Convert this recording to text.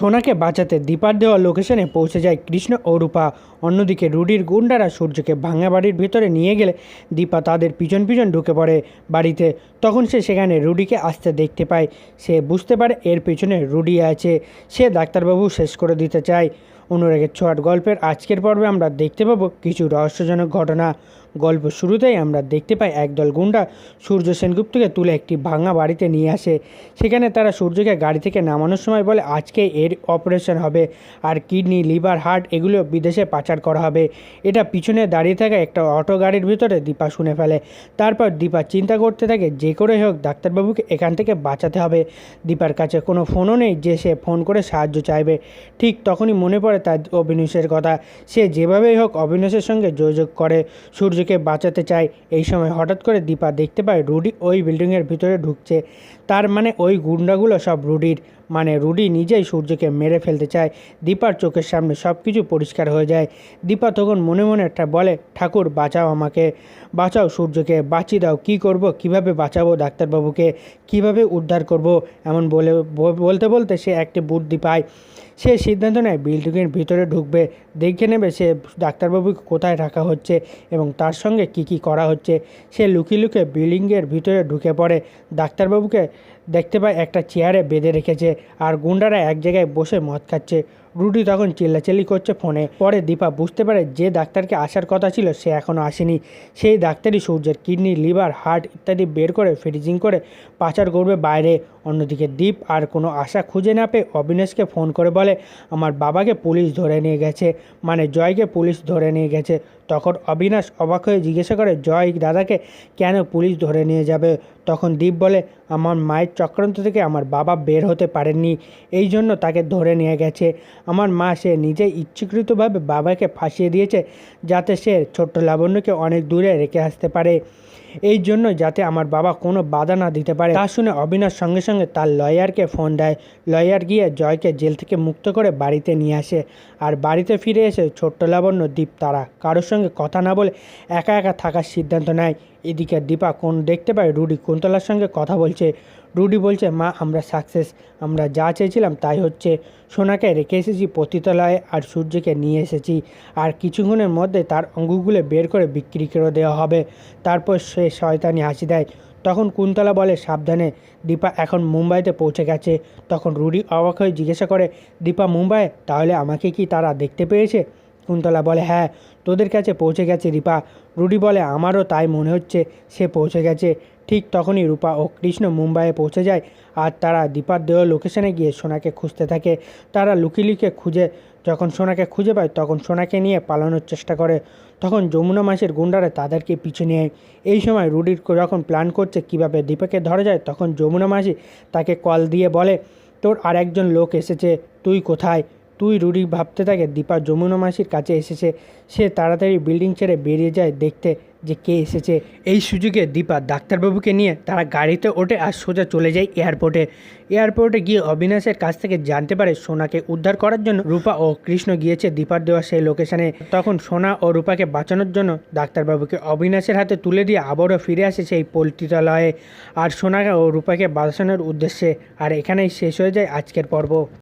সোনাকে বাঁচাতে দীপার দেওয়া লোকেশনে পৌঁছে যায় কৃষ্ণ ও রূপা। অন্যদিকে রুডির গুন্ডারা সূর্যকে ভাঙা বাড়ির ভিতরে নিয়ে গেলে দীপা তাদের পিছন পিছন ঢুকে পড়ে বাড়িতে। তখন সে সেখানে রুডিকে আসতে দেখতে পায়। সে বুঝতে পারে এর পেছনে রুডি আছে। সে ডাক্তারবাবু শেষ করে দিতে চায়। অনুরাগের ছোঁয়াট গল্পের আজকের পর্বে আমরা দেখতে পাবো কিছু রহস্যজনক ঘটনা। গল্প শুরুতেই আমরা দেখতে পাই একদল গুন্ডা সূর্য সেনগুপ্তকে তুলে একটি ভাঙা বাড়িতে নিয়ে আসে। সেখানে তারা সূর্যকে গাড়ি থেকে নামানোর সময় বলে, আজকে এর অপারেশন হবে আর কিডনি, লিভার, হার্ট এগুলো বিদেশে পাচার করা হবে। এটা পিছনে দাঁড়িয়ে থাকা একটা অটো গাড়ির ভিতরে দীপা শুনে ফেলে। তারপর দীপা চিন্তা করতে থাকে, যে করে হোক ডাক্তারবাবুকে এখান থেকে বাঁচাতে হবে। দীপার কাছে কোনো ফোনও নেই, যে সে ফোন করে সাহায্য চাইবে। ঠিক তখনই মনে পড়ে তার অবিনাশের কথা। সে যেভাবেই হোক অবিনাশের সঙ্গে যোগাযোগ করে। সূর্যকে বাঁচাতে চায়। এই সময় হঠাৎ করে দীপা দেখতে পায় রুডি ওই বিল্ডিংয়ের ভিতরে ঢুকছে। তার মানে ওই গুন্ডাগুলো সব রুডির। মানে রুডি নিজেই সূর্যকে মেরে ফেলতে চায়। দীপার চোখের সামনে সব কিছু পরিষ্কার হয়ে যায়। দীপা তখন মনে মনে একটা বলে, ঠাকুর, বাঁচাও আমাকে। বাঁচাও সূর্যকে। বাঁচিয়ে দাও। কী করব? কীভাবে বাঁচাবো ডাক্তারবাবুকে? কীভাবে উদ্ধার করব? এমন বলে বলতে বলতে সে একটি বুদ্ধি পায়। সে সিদ্ধান্ত নেয়, বিল্ডিংয়ের ভিতরে ঢুকবে। দেখে নেবে সে ডাক্তারবাবুকে কোথায় রাখা হচ্ছে এবং তার সঙ্গে কি কি করা হচ্ছে। সে লুকিয়ে লুকিয়ে বিল্ডিংয়ের ভিতরে ঢুকে পড়ে। ডাক্তারবাবুকে দেখতে পায় একটা চেয়ারে বেঁধে রেখেছে আর গুন্ডারা এক জায়গায় বসে মদ খাচ্ছে। রুডি তখন চিল্লাচিল্লি করছে ফোনে। পরে দীপা বুঝতে পারে যে ডাক্তারকে আসার কথা ছিল, সে এখনও আসেনি। সেই ডাক্তারই সূর্যের কিডনি, লিভার, হার্ট ইত্যাদি বের করে ফ্রিজিং করে পাচার করবে বাইরে। অন্যদিকে দীপ আর কোনো আশা খুঁজে না পেয়ে অবিনাশকে ফোন করে বলে, আমার বাবাকে পুলিশ ধরে নিয়ে গেছে। মানে জয়কে পুলিশ ধরে নিয়ে গেছে। তখন অবিনাশ অবাক হয়ে জিজ্ঞাসা করে, জয় দাদাকে কেন পুলিশ ধরে নিয়ে যাবে? তখন দীপ বলে, আমার মায়ের চক্রান্ত থেকে আমার বাবা বের হতে পারেননি। এই জন্য তাকে ধরে নিয়ে গেছে। আমার মা সে নিজে ইচ্ছাকৃতভাবে বাবাকে ফাঁসিয়ে দিয়েছে যাতে সে ছোট্ট লাবণ্যকে অনেক দূরে রেখে আসতে পারে। এই জন্য যাতে আমার বাবা কোনো বাধা না দিতে পারে। তা শুনে অবিনাশ সঙ্গে সঙ্গে তার লয়ারকে ফোন দেয়। লয়ার গিয়ে জয়কে জেল থেকে মুক্ত করে বাড়িতে নিয়ে আসে আর বাড়িতে ফিরে এসে ছোট্ট লাবণ্য দীপ তারা কারোর সঙ্গে কথা না বলে একা একা থাকার সিদ্ধান্ত নেয়। এদিকে দীপা কোন দেখতে পায় রুডি কুন্তলার সঙ্গে কথা বলছে। রুডি বলছে, মা, আমরা সাকসেস। আমরা যা চেয়েছিলাম তাই হচ্ছে। সোনাকে রেখে এসেছি পতিতালয়ে আর সূর্যকে নিয়ে এসেছি। আর কিছুক্ষণের মধ্যে তার অঙ্গগুলো বের করে বিক্রি করে দেওয়া হবে। তারপর সে শয়তানি হাসি দেয়। তখন কুন্তলা বলে, সাবধানে, দীপা এখন মুম্বাইতে পৌঁছে গেছে। তখন রুডি অবাক হয়ে জিজ্ঞাসা করে, দীপা, মুম্বাই? তাহলে আমাকে কি তারা দেখতে পেয়েছে? কুন্তলা বলে হ্যাঁ তোদের কাছে পৌঁছে গেছে রূপা রুডি বলে, আমারও তাই মনে হচ্ছে, সে পৌঁছে গেছে। ঠিক তখনই রূপা ও কৃষ্ণ মুম্বাইয়ে পৌঁছে যায়, আর তারা দীপার দেওয়া লোকেশনে গিয়ে সোনাকে খুঁজতে থাকে। তারা লুকিয়ে লুকিয়ে খুঁজে যখন সোনাকে খুঁজে পায়, তখন সোনাকে নিয়ে পালানোর চেষ্টা করে। তখন যমুনা মাসের গুন্ডারা তাদেরকে পিছু নেয়। এই সময় রুডির যখন প্ল্যান করছে কীভাবে দীপাকে ধরা যায়, তখন যমুনা মাসি তাকে কল দিয়ে বলে, তোর আর একজন লোক এসেছে, তুই কোথায়? তুই রুডি ভাবতে থাকে দীপা যমুনা মাসির কাছে এসেছে। সে তাড়াতাড়ি বিল্ডিং ছেড়ে বেরিয়ে যায় দেখতে যে কে এসেছে। এই সুযোগে দীপা ডাক্তারবাবুকে নিয়ে তারা গাড়িতে ওঠে আর সোজা চলে যায় এয়ারপোর্টে। এয়ারপোর্টে গিয়ে অবিনাশের কাছ থেকে জানতে পারে সোনাকে উদ্ধার করার জন্য রূপা ও কৃষ্ণ গিয়েছে দীপার দেওয়া সেই লোকেশনে। তখন সোনা ও রূপাকে বাঁচানোর জন্য ডাক্তারবাবুকে অবিনাশের হাতে তুলে দিয়ে আবারও ফিরে আসে সেই পল্টিতালয়ে আর সোনা ও রূপাকে বাঁচানোর উদ্দেশ্যে। আর এখানেই শেষ হয়ে যায় আজকের পর্ব।